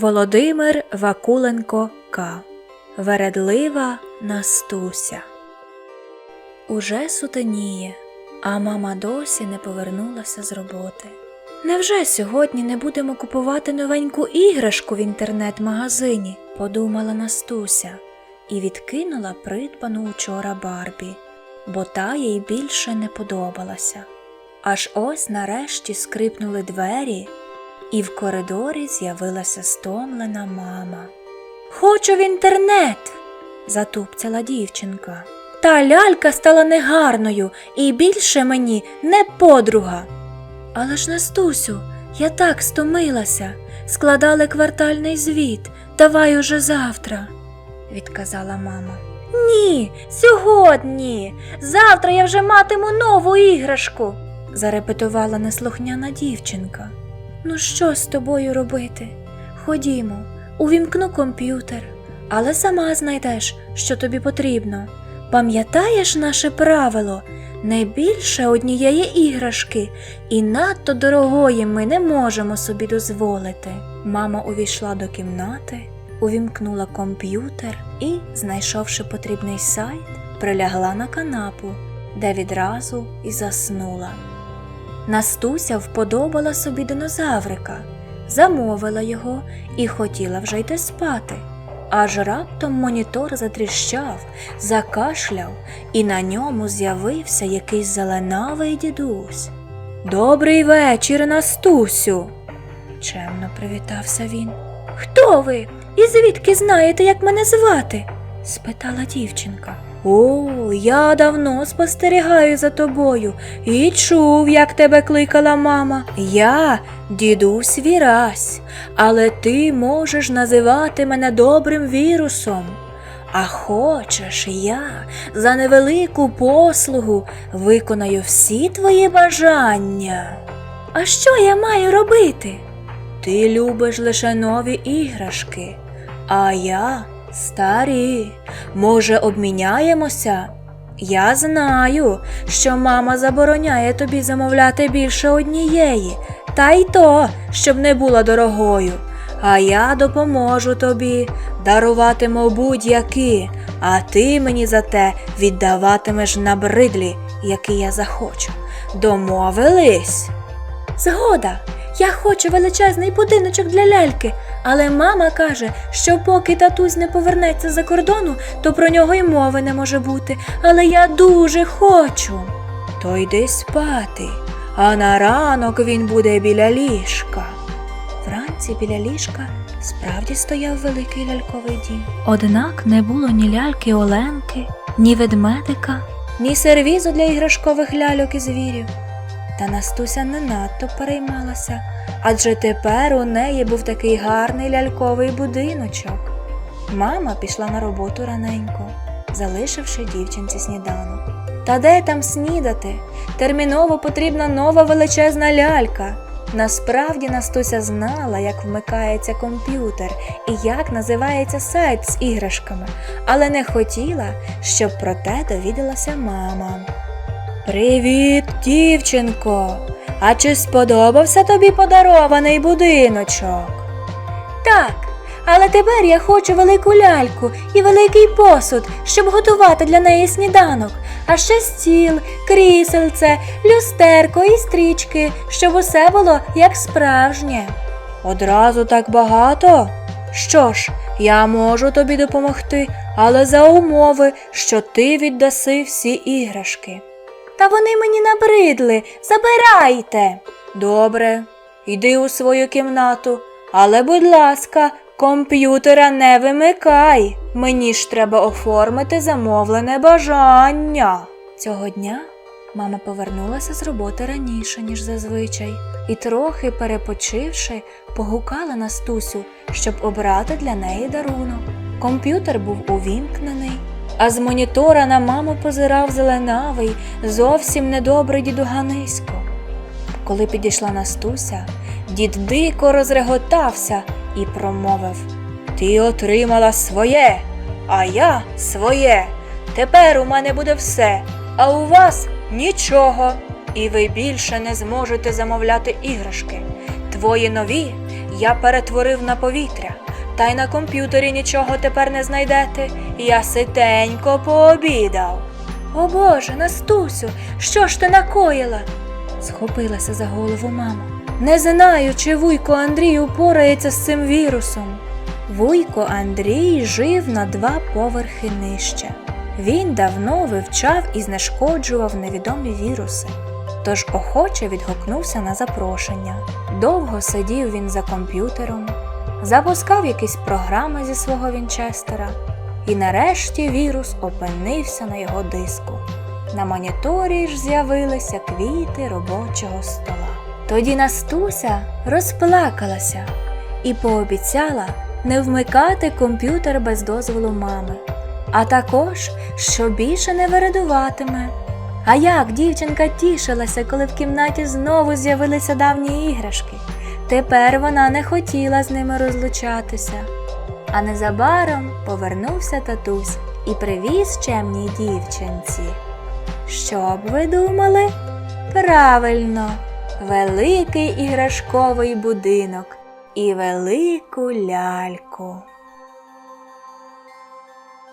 Володимир Вакуленко К. Вередлива Настуся. Уже сутеніє, а мама досі не повернулася з роботи. Невже сьогодні не будемо купувати новеньку іграшку в інтернет-магазині? подумала Настуся і відкинула придбану учора Барбі, бо та їй більше не подобалася. Аж ось нарешті скрипнули двері, і в коридорі з'явилася стомлена мама. Хочу в інтернет, затупцяла дівчинка. Та лялька стала негарною і більше мені не подруга. Але ж, Настусю, я так стомилася. Складали квартальний звіт. Давай уже завтра, відказала мама. Ні, сьогодні. Завтра я вже матиму нову іграшку, зарепетувала неслухняна дівчинка. Ну що з тобою робити? Ходімо, увімкну комп'ютер, але сама знайдеш, що тобі потрібно. Пам'ятаєш наше правило? Не більше однієї іграшки, і надто дорогої ми не можемо собі дозволити. Мама увійшла до кімнати, увімкнула комп'ютер і, знайшовши потрібний сайт, прилягла на канапу, де відразу і заснула. Настуся вподобала собі динозаврика, замовила його і хотіла вже йти спати. Аж раптом монітор затріщав, закашляв, і на ньому з'явився якийсь зеленавий дідусь. Добрий вечір, Настусю. чемно привітався він. Хто ви? І звідки знаєте, як мене звати? спитала дівчинка. О, я давно спостерігаю за тобою і чув, як тебе кликала мама. Я дідусь Вірась, але ти можеш називати мене добрим вірусом. А хочеш, я за невелику послугу виконаю всі твої бажання. А що я маю робити? Ти любиш лише нові іграшки, а я старі. Може, обміняємося? Я знаю, що мама забороняє тобі замовляти більше однієї, та й то, щоб не була дорогою. А я допоможу тобі, даруватиму будь-які, а ти мені за те віддаватимеш набридлі, які я захочу. Домовились? Згода, я хочу величезний будиночок для ляльки, але мама каже, що поки татусь не повернеться за кордону, то про нього й мови не може бути. Але я дуже хочу. То йди спати, а на ранок він буде біля ліжка. Вранці біля ліжка справді стояв великий ляльковий дім. Однак не було ні ляльки Оленки, ні ведмедика, ні сервізу для іграшкових ляльок і звірів. Та Настуся не надто переймалася, адже тепер у неї був такий гарний ляльковий будиночок. Мама пішла на роботу раненько, залишивши дівчинці сніданок. Та де там снідати? Терміново потрібна нова величезна лялька. Насправді Настуся знала, як вмикається комп'ютер і як називається сайт з іграшками, але не хотіла, щоб про те довідалася мама. Привіт, дівчинко! А чи сподобався тобі подарований будиночок? Так, але тепер я хочу велику ляльку і великий посуд, щоб готувати для неї сніданок, а ще стіл, крісельце, люстерко і стрічки, щоб усе було як справжнє. Одразу так багато? Що ж, я можу тобі допомогти, але за умови, що ти віддаси всі іграшки. Та вони мені набридли. Забирайте. Добре, йди у свою кімнату, але, будь ласка, комп'ютера не вимикай. Мені ж треба оформити замовлене бажання. Цього дня мама повернулася з роботи раніше, ніж зазвичай, і трохи перепочивши, погукала Настусю, щоб обрати для неї дарунок. Комп'ютер був увімкнений, а з монітора на маму позирав зеленавий, зовсім недобрий дідуганисько. Коли підійшла Настуся, дід дико розреготався і промовив Ти отримала своє, а я своє. Тепер у мене буде все, а у вас нічого. І ви більше не зможете замовляти іграшки. Твої нові я перетворив на повітря, та й на комп'ютері нічого тепер не знайдете. Я ситенько пообідав. О Боже, Настусю, що ж ти накоїла? схопилася за голову мама. Не знаю, чи вуйко Андрій упорається з цим вірусом. Вуйко Андрій жив на два поверхи нижче. Він давно вивчав і знешкоджував невідомі віруси, тож охоче відгукнувся на запрошення. Довго сидів він за комп'ютером, запускав якісь програми зі свого Вінчестера, і нарешті вірус опинився на його диску. На моніторі ж з'явилися квіти робочого стола. Тоді Настуся розплакалася і пообіцяла не вмикати комп'ютер без дозволу мами, а також, що більше не вередуватиме. А як дівчинка тішилася, коли в кімнаті знову з'явилися давні іграшки. Тепер вона не хотіла з ними розлучатися. А незабаром повернувся татусь і привіз чемній дівчинці. Що б ви думали? Правильно, великий іграшковий будинок і велику ляльку.